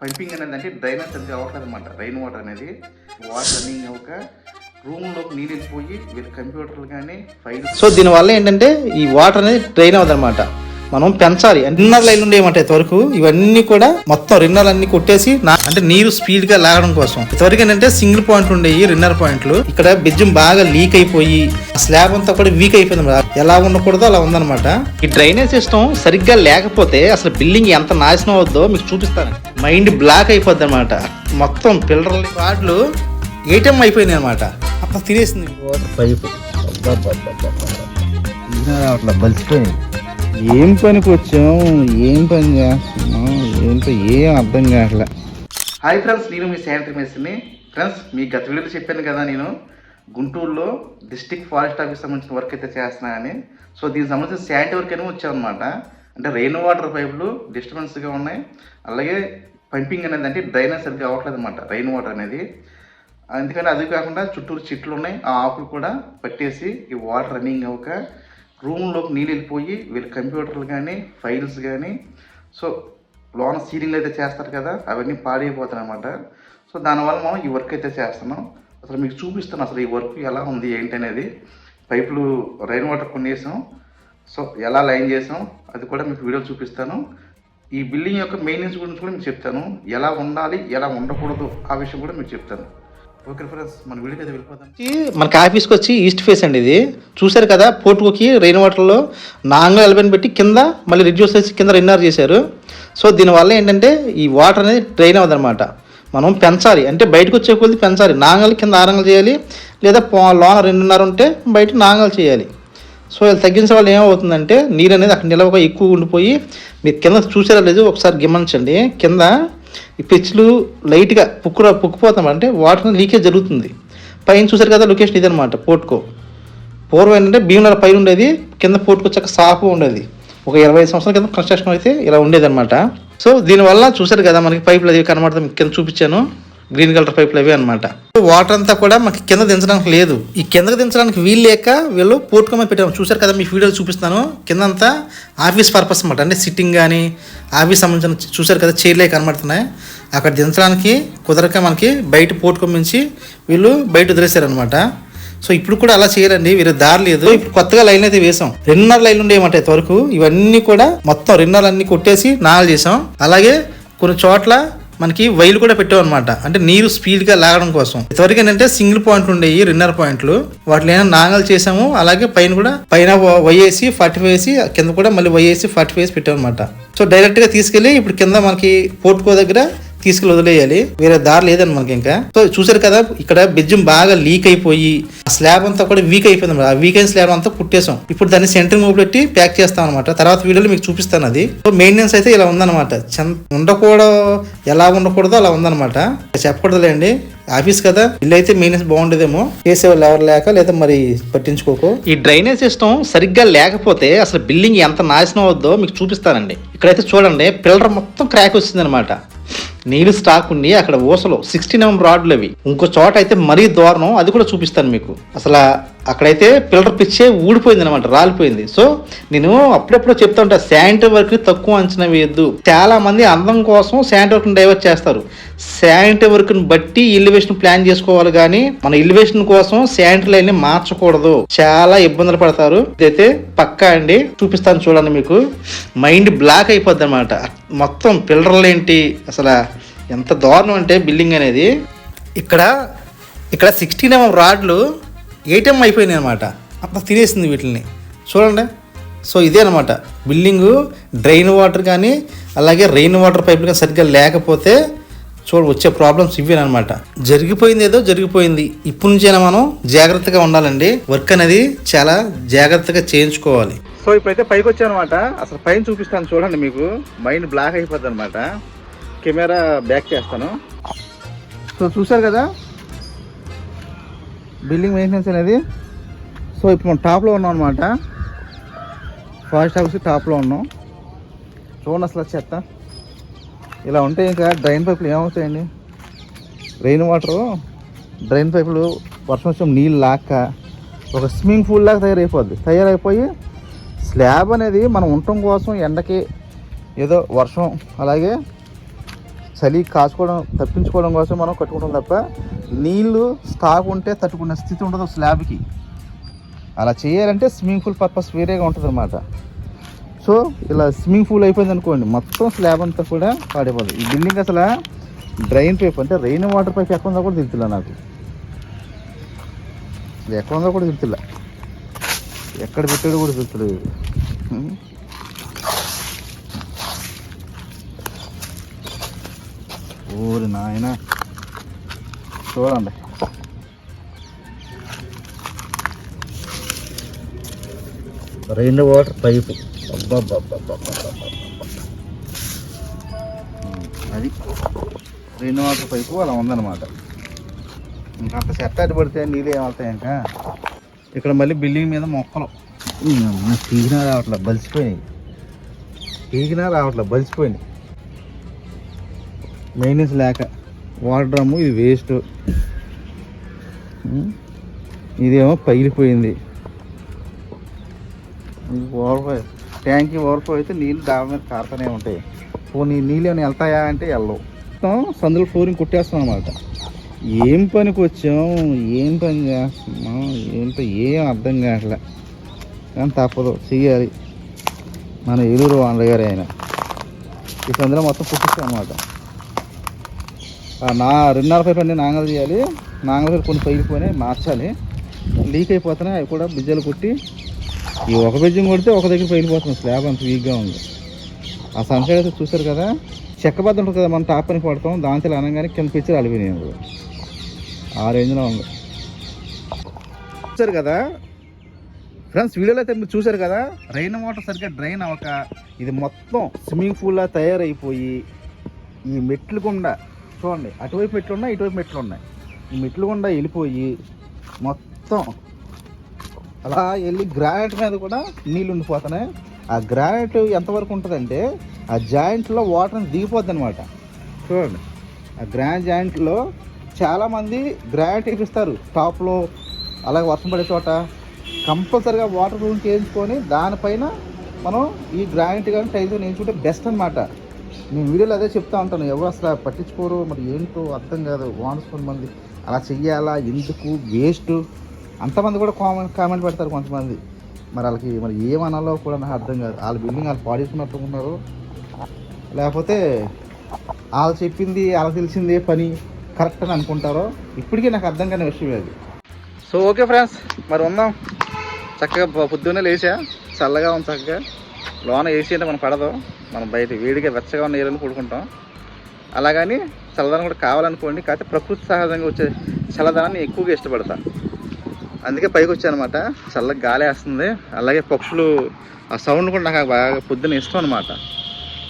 Pumping అనేది అంటే drainage సరిగ్గా అవ్వట్లేదు అనమాట రైన్ వాటర్ అనేది వాటర్ రన్నింగ్ అవ్వక రూమ్లోకి నీళ్ళు వెళ్ళిపోయి వీళ్ళ కంప్యూటర్లు కానీ ఫైల్ సో దీనివల్ల ఏంటంటే ఈ వాటర్ అనేది డ్రైన్ అవ్వదు అనమాట మనం పెంచాలి. రిన్నర్ లైన్ ఉండేయమంటే ఇంతవరకు ఇవన్నీ కూడా మొత్తం రిన్నర్ అన్ని కొట్టేసి నా- అంటే నీరు స్పీడ్గా లాగడం కోసం. ఇంతవరకు ఏంటంటే సింగిల్ పాయింట్ ఉండేవి రిన్నర్ పాయింట్లు ఇక్కడ బిజ్జం బాగా లీక్ అయిపోయి స్లాబ్ అంతా కూడా వీక్ అయిపోయింది ఎలా ఉండకూడదో అలా ఉందన్నమాట. ఈ డ్రైనేజ్ సిస్టమ్ సరిగ్గా లేకపోతే అసలు బిల్డింగ్ ఎంత నాశనం అవుద్దో మీకు చూపిస్తాను. మైండ్ బ్లాక్ అయిపోద్ది అనమాట మొత్తం పిల్లర్ల రాడ్లు ఏటీఎం అయిపోయింది అనమాట అంత తినేసింది. పైపు. ఏం పనికి వచ్చాం ఏం పని చేస్తున్నాం ఏంటో ఏం అర్థం కావట్లే. హాయ్ ఫ్రెండ్స్ నేను మీ శానిటరీ మెస్ని ఫ్రెండ్స్ మీ గత వీడియోలో చెప్పాను కదా నేను గుంటూరులో డిస్టిక్ ఫారెస్ట్ ఆఫీస్ సంబంధించిన వర్క్ అయితే చేస్తున్నానని. సో దీనికి సంబంధించిన శాంటి వర్క్ అనేవి వచ్చామన్నమాట. అంటే రెయిన్ వాటర్ పైపులు డిస్టర్బెన్స్గా ఉన్నాయి. అలాగే పంపింగ్ అనేది అంటే డ్రైనేజ్ సరిగ్గా అవ్వట్లేదు అనమాట రెయిన్ వాటర్ అనేది. ఎందుకంటే అది కాకుండా చుట్టూరు చెట్లు ఉన్నాయి. ఆ ఆకులు కూడా పట్టేసి ఈ వాటర్ రన్నింగ్ అవ్వక రూమ్లోకి నీళ్ళు వెళ్ళిపోయి వీళ్ళ కంప్యూటర్లు కానీ ఫైల్స్ కానీ సో లోన సీలింగ్లు అయితే చేస్తారు కదా అవన్నీ పాడైపోతాయి అనమాట సో దానివల్ల మనం ఈ వర్క్ అయితే చేస్తున్నాం. అసలు మీకు చూపిస్తాను అసలు ఈ వర్క్ ఎలా ఉంది ఏంటి అనేది. పైపులు రైన్ వాటర్ కొనేసాం సో ఎలా లైన్ చేసాం అది కూడా మీకు వీడియో చూపిస్తాను. ఈ బిల్డింగ్ యొక్క మెయింటెనెన్స్ గురించి కూడా మీకు చెప్తాను. ఎలా ఉండాలి ఎలా ఉండకూడదు ఆ విషయం కూడా మీకు చెప్తాను. ఓకే ఫ్రెండ్స్ మన వీడియోకి అయితే వెళ్ళిపోతాం మనకి ఆఫీస్కి వచ్చి ఈస్ట్ ఫేస్ అండి ఇది. చూశారు కదా పోర్టుకోకి రెయిన్ వాటర్లో నాంగల్ ఎలబెన్ పెట్టి కింద మళ్ళీ రిడ్యూస్ చేసి కింద రిన్నర్ చేశారు. సో దీనివల్ల ఏంటంటే ఈ వాటర్ అనేది డ్రైన్ అవ్వదన్నమాట. మనం పెంచాలి. అంటే బయటకు వచ్చే కొద్ది పెంచాలి. నాంగల్ కింద ఆరంగలు చేయాలి. లేదా లోన రెండున్నర ఉంటే బయట నాంగలు చేయాలి. సో ఇలా తగ్గించే వాళ్ళు ఏమవుతుందంటే నీరు అనేది అక్కడ నిలవగా ఎక్కువ ఉండిపోయి మీరు కింద చూసారా లేదు ఒకసారి గమనించండి. కింద ఈ పిచ్లు లైట్గా పుక్కు పుక్కుపోతాం అంటే వాటర్ లీకేజ్ జరుగుతుంది. పైన చూసారు కదా లొకేషన్ ఇదనమాట పోర్ట్కో. పూర్వం ఏంటంటే భీమనగర పైన ఉండేది కింద పోర్టుకు వచ్చాక సాఫ్ ఉండేది. ఒక ఇరవై ఐదు సంవత్సరాల కింద కన్స్ట్రక్షన్ అయితే ఇలా ఉండేది అనమాట సో దీనివల్ల చూసారు కదా మనకి పైపులు అవి కనబడతాం కింద చూపించాను. గ్రీన్ కలర్ పైపులు అవి అనమాట వాటర్ అంతా కూడా మనకి కింద దించడానికి లేదు. ఈ కిందకి దించడానికి వీలు లేక వీళ్ళు పోర్టుకోమే పెట్టాము. చూసారు కదా మీ వీడియోలు చూపిస్తాను కింద అంతా ఆఫీస్ పర్పస్ అనమాట అంటే సిట్టింగ్ కానీ ఆఫీస్ సంబంధించిన చూసారు కదా చైర్లే కనబడుతున్నాయి. అక్కడ దించడానికి కుదరక మనకి బయట పోర్టుకోమించి వీళ్ళు బయట వదిలేశారనమాట సో ఇప్పుడు కూడా అలా చేయాలండి. వేరే దారి లేదు. ఇప్పుడు కొత్తగా లైన్ అయితే వేసాం. రెండున్నర లైన్ ఉండేయమంట ఇంతవరకు ఇవన్నీ కూడా మొత్తం రెండున్నర అన్ని కొట్టేసి నాగలు చేసాం. అలాగే కొన్ని చోట్ల మనకి వైలు కూడా పెట్టాం అనమాట అంటే నీరు స్పీడ్గా లాగడం కోసం. ఇంతవరకు ఏంటంటే సింగిల్ పాయింట్ ఉండేవి రిన్నర్ పాయింట్లు. వాటిలో ఏమైనా నాగలు చేసాము అలాగే పైన కూడా పైన వైఏసి ఫార్టీ ఫైవ్ వేసి కింద కూడా మళ్ళీ వైఏసి ఫార్టీ ఫైవ్ వేసి పెట్టాం అనమాట సో డైరెక్ట్గా తీసుకెళ్ళి ఇప్పుడు కింద మనకి పోర్టుకో దగ్గర తీసుకెళ్ళి వదిలేయాలి. వేరే దారి లేదని మనకి ఇంకా. సో చూసారు కదా ఇక్కడ బెజ్జం బాగా లీక్ అయిపోయి ఆ స్లాబ్ అంతా కూడా వీక్ అయిపోయింది ఆ వీక్ అయిన స్లాబ్ అంతా కుట్టేసాం ఇప్పుడు దాన్ని సెంటర్ మూవ్ పెట్టి ప్యాక్ చేస్తాం అనమాట తర్వాత వీడియోలో మీకు చూపిస్తాను అది. సో మెయింటెనెన్స్ అయితే ఇలా ఉందన్నమాట. ఉండకూడదు ఎలా ఉండకూడదో అలా ఉందన్నమాట. చెప్పకూడదులేండి. ఆఫీస్ కదా ఇల్లు అయితే మెయింటెన్స్ బాగుండేదేమో. చేసేవాళ్ళు ఎవరు లేక లేదా మరి పట్టించుకోకు. ఈ డ్రైనేజ్ సిస్టమ్ సరిగ్గా లేకపోతే అసలు బిల్డింగ్ ఎంత నాశనం అవుద్దో మీకు చూపిస్తానండి. ఇక్కడైతే చూడండి పిల్లర్ మొత్తం క్రాక్ వచ్చిందనమాట నీళ్ళు స్టాక్ ఉండి అక్కడ ఊసలు సిక్స్టీన్ ఎంఎం రాడ్లు అవి ఇంకో చోట అయితే మరీ దారుణం అది కూడా చూపిస్తాను మీకు. అసలు అక్కడైతే పిల్లర్ పిచ్చే ఊడిపోయింది అనమాట రాలిపోయింది. సో నేను అప్పుడప్పుడు చెప్తా ఉంటా శానిటరీ వర్క్ తక్కువ అంచనా వేయద్దు. చాలా మంది అందం కోసం శానిటరీ వర్క్ డైవర్ట్ చేస్తారు. శానిటరీ వర్క్ని బట్టి ఇలివేషన్ ప్లాన్ చేసుకోవాలి కానీ మన ఇలివేషన్ కోసం శానిటరీ లైన్ని మార్చకూడదు. చాలా ఇబ్బందులు పడతారు. ఇదైతే పక్కా అండి చూపిస్తాను చూడండి మీకు. మైండ్ బ్లాక్ అయిపోద్ది అనమాట మొత్తం పిల్లర్లు ఏంటి? అసలు ఎంత దారుణం అంటే బిల్డింగ్ అనేది. ఇక్కడ ఇక్కడ సిక్స్టీన్ ఎంఎం రాడ్లు ఏటీఎం అయిపోయినాయి అనమాట అంత తినేసింది వీటిని చూడండి. సో ఇదే అనమాట బిల్డింగు డ్రైన్ వాటర్ కానీ అలాగే రెయిన్ వాటర్ పైపులు కానీ సరిగ్గా లేకపోతే చూడ వచ్చే ప్రాబ్లమ్స్ ఇవేనమాట జరిగిపోయింది ఏదో జరిగిపోయింది. ఇప్పటి నుంచైనా మనం జాగ్రత్తగా ఉండాలండి. వర్క్ అనేది చాలా జాగ్రత్తగా చేయించుకోవాలి. సో ఇప్పుడైతే పైకి వచ్చాను అనమాట అసలు పైన చూపిస్తాను చూడండి మీకు. మైండ్ బ్లాక్ అయిపోద్ది అనమాట కెమెరా బ్యాక్ చేస్తాను. సో చూసారు కదా? బిల్డింగ్ మెయింటెనెన్స్ అనేది. సో ఇప్పుడు మనం టాప్లో ఉన్నాం అనమాట ఫారెస్ట్ ఆఫీస్ టాప్లో ఉన్నాం. చూడండి అసలు చెత్త. ఇలా ఉంటే ఇంకా డ్రైన్ పైపులు ఏమవుతాయండి? రెయిన్ వాటరు డ్రైన్ పైపులు వర్షం వచ్చిన నీళ్ళు లాక్క ఒక స్విమ్మింగ్ పూల్ లాగా తయారైపోద్ది. తయారైపోయి స్లాబ్ అనేది మనం ఉండటం కోసం ఎండకి ఏదో వర్షం అలాగే చలి కాచుకోవడం తప్పించుకోవడం కోసం మనం కట్టుకుంటాం తప్ప నీళ్ళు స్టాక్ ఉంటే తట్టుకునే స్థితి ఉండదు స్లాబ్కి. అలా చేయాలంటే స్విమ్మింగ్ పూల్ పర్పస్ వేరేగా ఉంటుంది అనమాట సో ఇలా స్విమ్మింగ్ పూల్ అయిపోయింది అనుకోండి మొత్తం స్లాబ్ అంతా కూడా పాడైపోతుంది ఈ బిల్డింగ్ అసలు డ్రైన్ పైప్ అంటే రెయిన్ వాటర్ పైప్ ఎక్కడ ఉందో కూడా తెలుతులే నాకు. ఇది ఎక్కడ ఉందో కూడా తెలుతులే ఎక్కడ పెట్టాడు కూడా తెలుతులేదు ఓరి నాయన చూడండి రెయిన్ వాటర్ పైపు అది రెయిన్ వాటర్ పైపు అలా ఉందన్నమాట ఇంకా అంత సెట్ అడ్డు పడితే నీళ్ళు ఏమవుతాయి ఇంకా ఇక్కడ మళ్ళీ బిల్డింగ్ మీద మొక్కలు పీకినా రావట్లే బలిసిపోయినాయి పీకినా రావట్లే బలిసిపోయినాయి మెయింటెన్స్ లేక వాటర్ డ్రమ్ము ఇది వేస్ట్ ఇదేమో పగిలిపోయింది. ఇది ఓవర్ఫ్లో ట్యాంక్ ఓవర్ఫ్లో అయితే నీళ్ళు దాని మీద కారుతూనే ఉంటాయి. పోనీ నీళ్ళు ఏమైనా వెళ్తాయా అంటే వెళ్ళవు. మొత్తం సందులో ఫ్లోరింగ్ కొట్టేస్తాం అనమాట ఏం పనికి వచ్చాం? ఏం పని చేస్తున్నాం? ఏంటో ఏం అర్థం కావట్లే. కానీ తప్పదు చెయ్యాలి. మన ఏలూరు వాళ్ళ గారు ఆయన. ఈ సందులో మొత్తం పుట్టిస్తాం అనమాట నా రెండున్నర పైపు అన్ని నాంగలు చేయాలి నాంగల పైపు కొన్ని పైకిపోయినాయి మార్చాలి. లీక్ అయిపోతున్నాయి అవి కూడా బిజ్జలు కొట్టి ఈ ఒక బిజ్జం కొడితే ఒక దగ్గర పగిలిపోతుంది స్లాబ్ అంత వీక్గా ఉంది. ఆ సన్సైడ్ అయితే చూసారు కదా? చెక్కబద్ద ఉంటుంది కదా మనం టాప్ పని పడతాం దాంతో అనగానే కింద పిచ్చి అలిపోయినాయి ఆ రేంజ్లో ఉంది. చూసారు కదా? ఫ్రెండ్స్ వీడియోలో అయితే మీరు చూసారు కదా? రైన్ వాటర్ సరిగ్గా డ్రైన్ అవ్వక ఇది మొత్తం స్విమ్మింగ్ పూల్లా తయారైపోయి ఈ మెట్లు గుండా చూడండి అటువైపు మెట్లు ఉన్నాయి ఇటువైపు మెట్లు ఉన్నాయి. ఈ మెట్లు గుండా వెళ్ళిపోయి మొత్తం అలా వెళ్ళి గ్రానైట్ మీద కూడా నీళ్ళు ఉండిపోతున్నాయి. ఆ గ్రానైట్ ఎంతవరకు ఉంటుందంటే ఆ జాయింట్లో వాటర్ దిగిపోద్ది అనమాట చూడండి ఆ గ్రాండ్ జాయింట్లో చాలామంది గ్రానైట్ వేపిస్తారు. టాప్లో అలాగే వర్షం పడే చోట కంపల్సరిగా వాటర్ రూమ్ చేయించుకొని దానిపైన మనం ఈ గ్రానైట్ కానీ టైల్స్ వేయించుకుంటే బెస్ట్ అనమాట నేను వీడియోలో అదే చెప్తా ఉంటాను. ఎవరు అసలు పట్టించుకోరు. మరి ఏంటో అర్థం కాదు. వాన్స్ కొంతమంది. అలా చెయ్యాలా? ఎందుకు? వేస్ట్. అంతమంది కూడా కామెంట్ కామెంట్ పెడతారు కొంతమంది. మరి వాళ్ళకి మరి ఏమనాలో కూడా నాకు అర్థం కాదు. వాళ్ళ బిల్డింగ్ వాళ్ళు పాడేసుకున్నట్టుకున్నారు లేకపోతే వాళ్ళు చెప్పింది వాళ్ళకి తెలిసిందే పని. కరెక్ట్ అని అనుకుంటారో? ఇప్పటికీ నాకు అర్థం కాని విషయం అది. సో ఓకే ఫ్రెండ్స్ మరి ఉందాం. చక్కగా పొద్దున్నే లేచా. చల్లగా ఉంది చక్కగా. లోన ఏసీ అంటే మనం పడదు. మనం బయట వేడిగా వెచ్చగా ఉన్న ఏరియాలో కూడుకుంటాం అలాగని చల్లదనం కూడా కావాలనుకోండి కాకపోతే ప్రకృతి సహజంగా వచ్చే చల్లదనాన్ని ఎక్కువగా ఇష్టపడతా. అందుకే పైకి వచ్చాను అనమాట చల్లగా గాలి వేస్తుంది. అలాగే పక్షులు ఆ సౌండ్ కూడా నాకు బాగా పొద్దున్న ఇష్టం అనమాట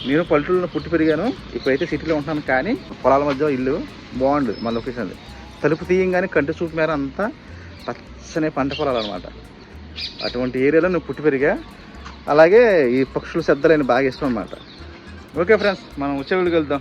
నేను పల్లెటూరులో పుట్టి పెరిగాను. ఇప్పుడైతే సిటీలో ఉంటున్నాను కానీ పొలాల మధ్య ఇల్లు బాగుండు మా లొకేషన్ అది తలుపు తీయంగానే కంటి చూపు మేర అంతా పచ్చని పంట పొలాలు అనమాట అటువంటి ఏరియాలో నువ్వు పుట్టి పెరిగా అలాగే ఈ పక్షుల శబ్దాలు బాగా ఇష్టం అనమాట ఓకే ఫ్రెండ్స్ మనం వచ్చే వీడికి వెళ్దాం.